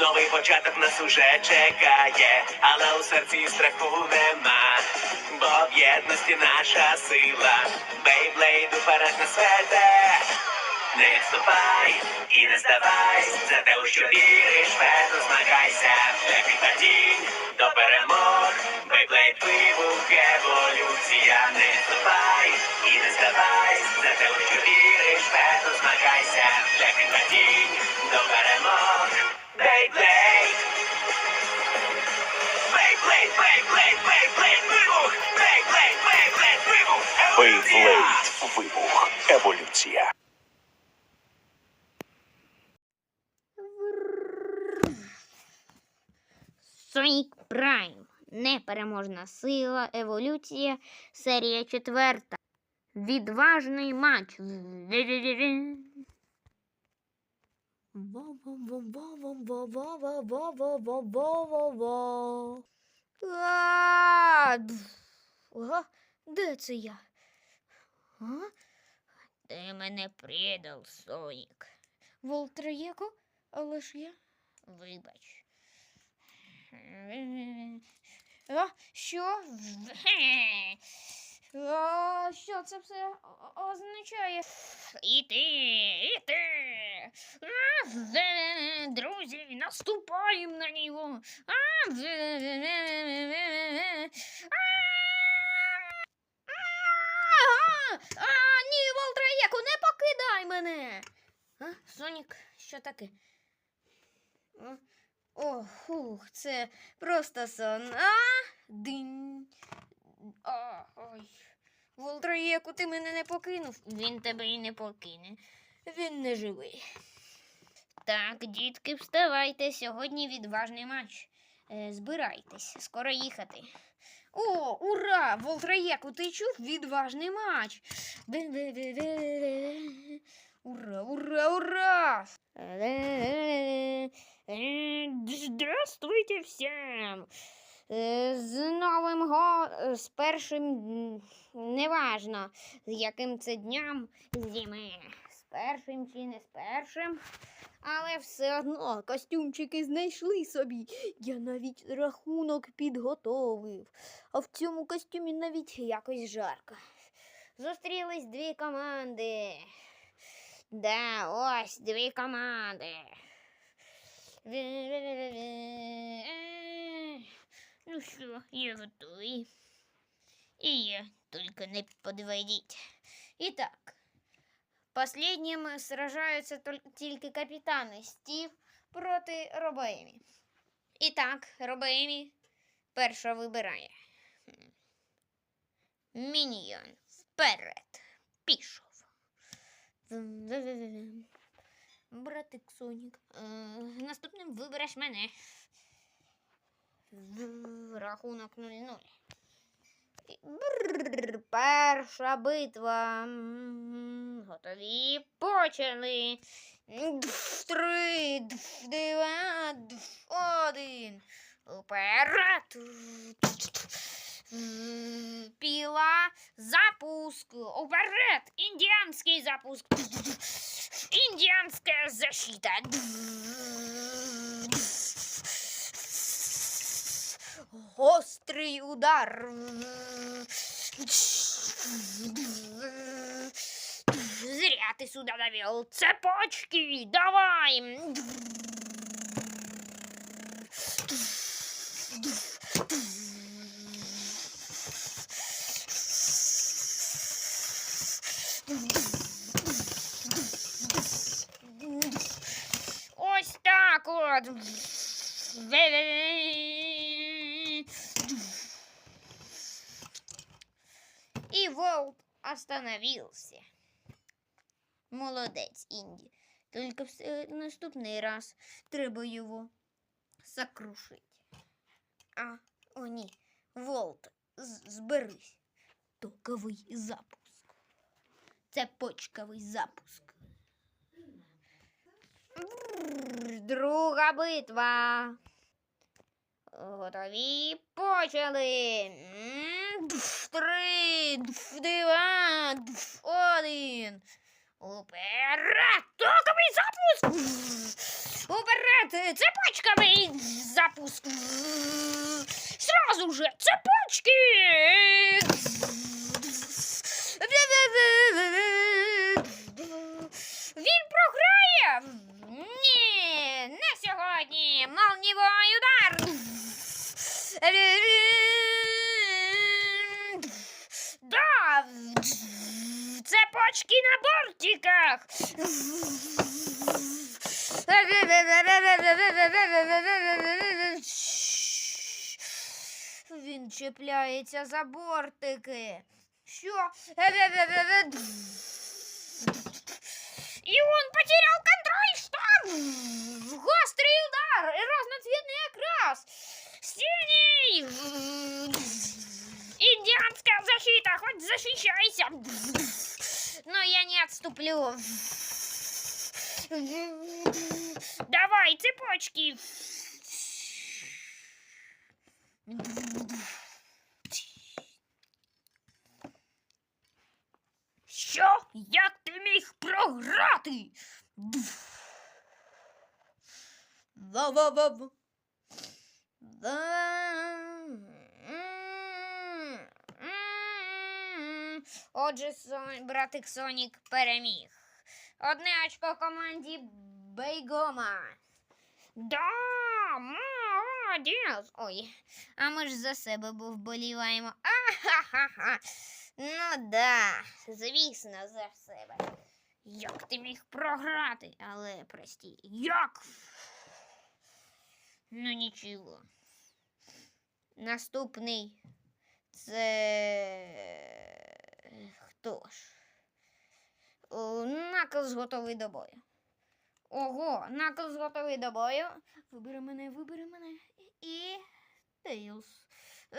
Новий початок нас уже чекає, але у серці страху нема. Бо в єдності наша сила. Бейблейд уперед нас веде. Не відступай і не здавайся, за те, у що віриш, вперто змагайся, шлях від падінь до перемог, Бейблейд вибух, еволюція, не відступай і не здавайся, за те, у що віриш, вперто змагайся, падінь до перемог, Бейблейд вибух. Еволюція. Сонік Прайм. Непереможна сила. Еволюція. Серія четверта. Відважний матч. Ого, де це я? А? Ти мене предав, Сонік. Волтраєко, але ж я вибач. А, що? А, що це все означає? І ти, і ти. Друзі, наступаємо на нього. А, ні, Волтраєко, не покидай мене. А, Сонік, що таке? О, фух, це просто сон. А? Динь. А, ой. Волтраєку, ти мене не покинув. Він тебе і не покине. Він не живий. Так, дітки, вставайте. Сьогодні відважний матч. Е, збирайтесь, скоро їхати. О, ура! Волтраєку, ти чув відважний матч. Ура, ура, ура! Здравствуйте всім! Е, З Новим го... з першим неважно, з яким це днем зими. З першим чи не з першим. Але все одно костюмчики знайшли собі. Я навіть рахунок підготовив. А в цьому костюмі навіть якось жарко. Зустрілись дві команди. Да, ось дві команди. Ну що, я готовий. І я, тільки не подведіть. Итак, последним сражаются тільки капітани Стів проти Робеймі. І так, Робеймі перша вибирає. Міньйон вперед. Пішов. Братик Сонік. Е, наступним вибереш мене. Рахунок 0-0. І брррр, Перша битва. Готові. Почали. Три, два, один. Уперед. М, Піла. Запуск. Уперед. Індіанський запуск. Індіанська защита. Гострий удар. Зря ты сюда довел. Цепочки, давай. Остановился. Молодець, Інді. Тільки в наступний раз треба його сокрушити. А, о ні, Волт, зберись. Токовий запуск. Цепочковий запуск. Друга битва. Готові почали. Три, два, один. Уперед! Токовий запуск! Уперед! Цепочками! Запуск! Сразу же! Цепочки! Він програє! Ні, не сьогодні! Молнівий удар! Цепочки на бортиках! Він чіпляється за бортики. Що? І он потерял контроль, что? Гострый удар и разноцветный окрас. Сильней! Индианская защита, хоть защищайся. Но отступлю. Давай, цепочки. Що? Як ти міг програти? Ва-ва-ва-ва. Отже, Сон- братик Сонік переміг. Одне очко команді Бейгома. Да, молодець. Ой, а ми ж за себе був вболіваємо. Ахахаха. Ну да, звісно, за себе. Як ти міг програти? Але прості, як? Ну нічого. Наступний це хто ж? О, Наклз готовий до бою. Ого, Наклз готовий до бою. Вибери мене, вибери мене. І Тейлз. А,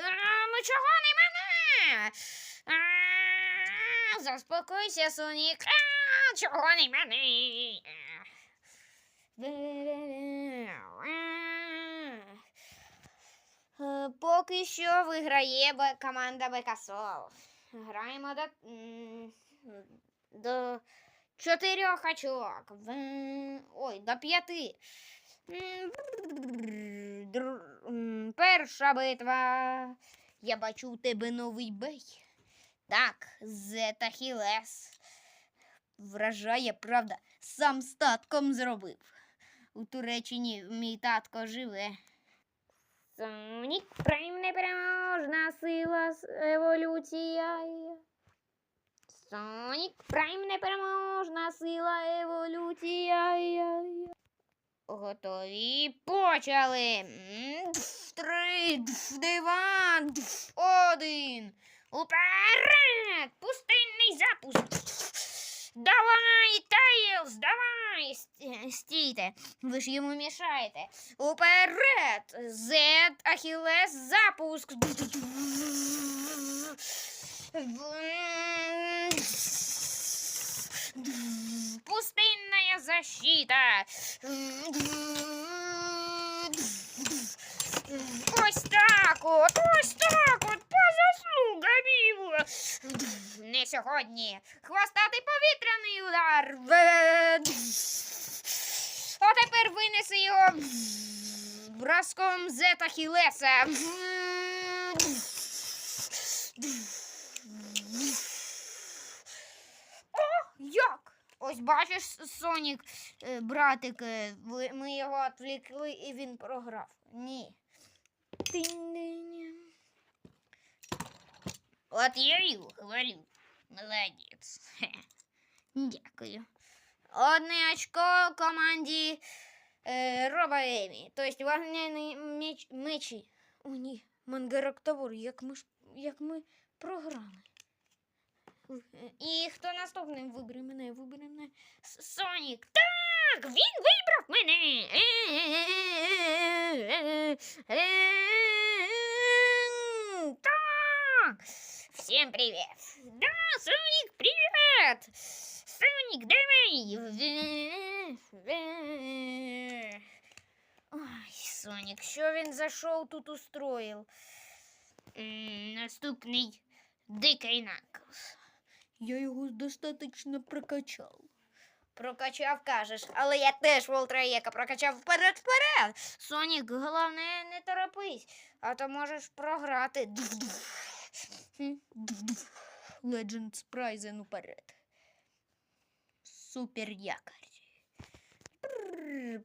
ну чого не мене? А, заспокойся, Сонік. Чого не мене? Е, Поки що виграє команда Бекасол. Граємо до, до чотирьох очок. Ой, до п'яти. Перша битва. Я бачу у тебе новий бей. Так, Зета Хілес. Вражає, правда, сам з татком зробив. У Туреччині мій татко живе. Сонік Прайм непереможна сила еволюція. Сонік Прайм непереможна сила еволюція. Готові почали. Три, два, один. Уперед! Пустинний запуск. Давай, Тейлз, давай! Сті- Стійте, ви ж йому мішаєте. Уперед! Зет, Ахілес, запуск. Пустынная защита. Ось так от, ось так от, по. Не сьогодні. Хвостатий повітряний удар. А тепер винеси його броском Зета Хілеса. О, як? Ось бачиш, Сонік, е, братик, е, ми його відвлекли і він програв. Ні. Тинь-динь. От я й говорю. Молодець. Дякую. Одне очко команді е, Роба Емі. Тобто вогняний меч, мечі. О, ні, Мангарактавор, як ми, як ми програли. Е, І хто наступним вибере мене? Вибере мене Сонік. Так, він вибрав мене. Всем привет. Да, Соник, привет. Соник, давай. Ой, Соник, що він за шоу тут устроїв? М, Наступний Дикий Наклз. Я його достаточно прокачав. Прокачав, кажеш, але я теж Волтраєка прокачав вперед-вперед. Сонік, головне, не торопись, а то можеш програти. Legends Prize уперед. Супер якорь.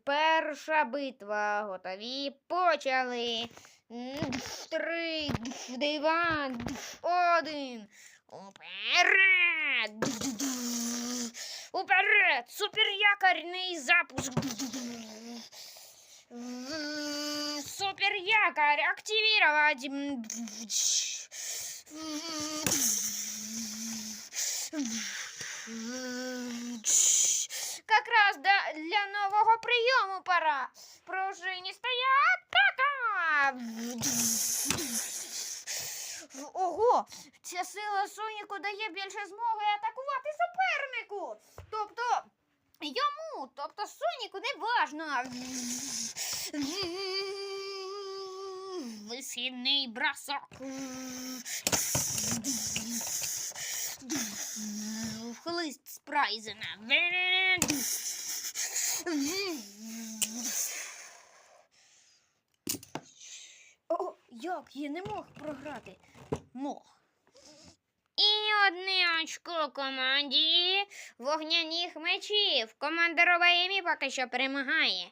Перша битва. Готові. Почали. Три, два, один. Уперед! Уперед! Супер якорний запуск. Супер якорь активировать. Как раз для нового приему пора. Пружини стоят. Атака! Ого! Ця сила Соніку дає більше змоги атакувати супернику. Тобто йому, тобто Соніку не важно. Висхідний бросок. Хлист спрайзена. О, як я не мог програти? Мог. І одне очко команді вогняних мечів. Команда Роваємі поки що перемагає.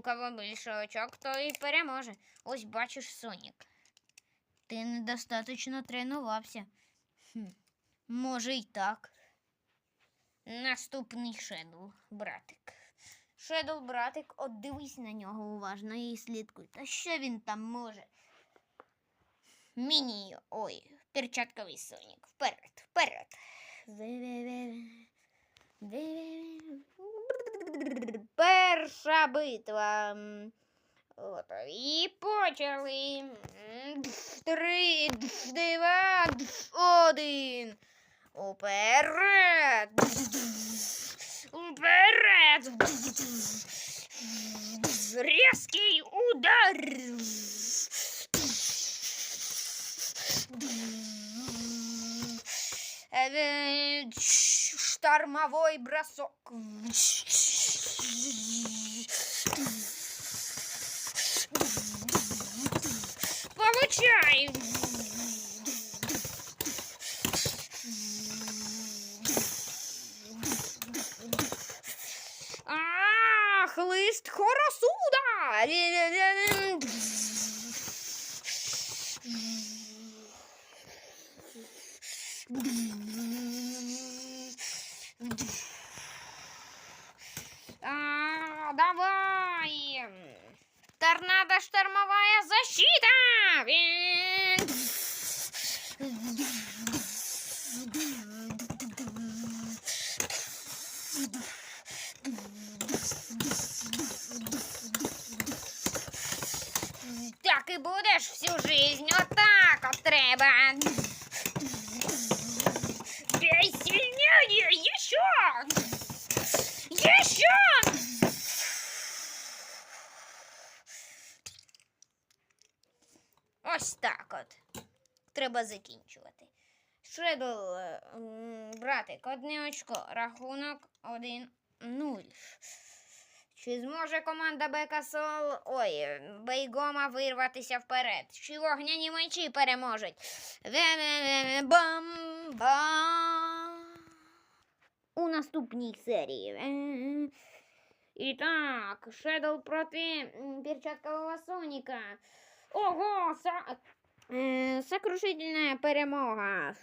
У кого більше очок, той і переможе. Ось бачиш, Сонік. Ти недостатньо тренувався. Хм. Може й так. Наступний шедл, братик. Шедл, братик, от дивись на нього уважно і слідкуй. Та що він там може? Міні, ой, перчатковий Сонік. Вперед, вперед. Перша битва. М, Готові. Почали. Три, два, один. Уперед. Уперед. Резкий удар. Э, Штормовой бросок. Получай. А, хлист хоросуда. Так і будеш всю жизнь. Отак от треба. Бей сильнее! Еще! Еще! Ось так от. Треба закінчувати. Шедл, е, братик, одне очко. Рахунок 1-0. Чи зможе команда Бекасол, ой, Бейгома вирватися вперед? Чи вогняні мечі переможуть? Бам-ба! У наступній серії. І так, Шедл проти перчаткового Соніка. Ого, са... сокрушительна перемога.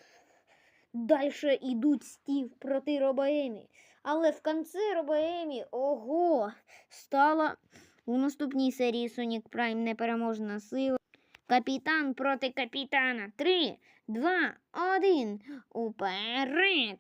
Дальше йдуть Стів проти Робоемі. Але в кінці Робоемі, ого, стала у наступній серії Сонік Прайм непереможна сила. Капітан проти капітана. Три, два, один. Уперед.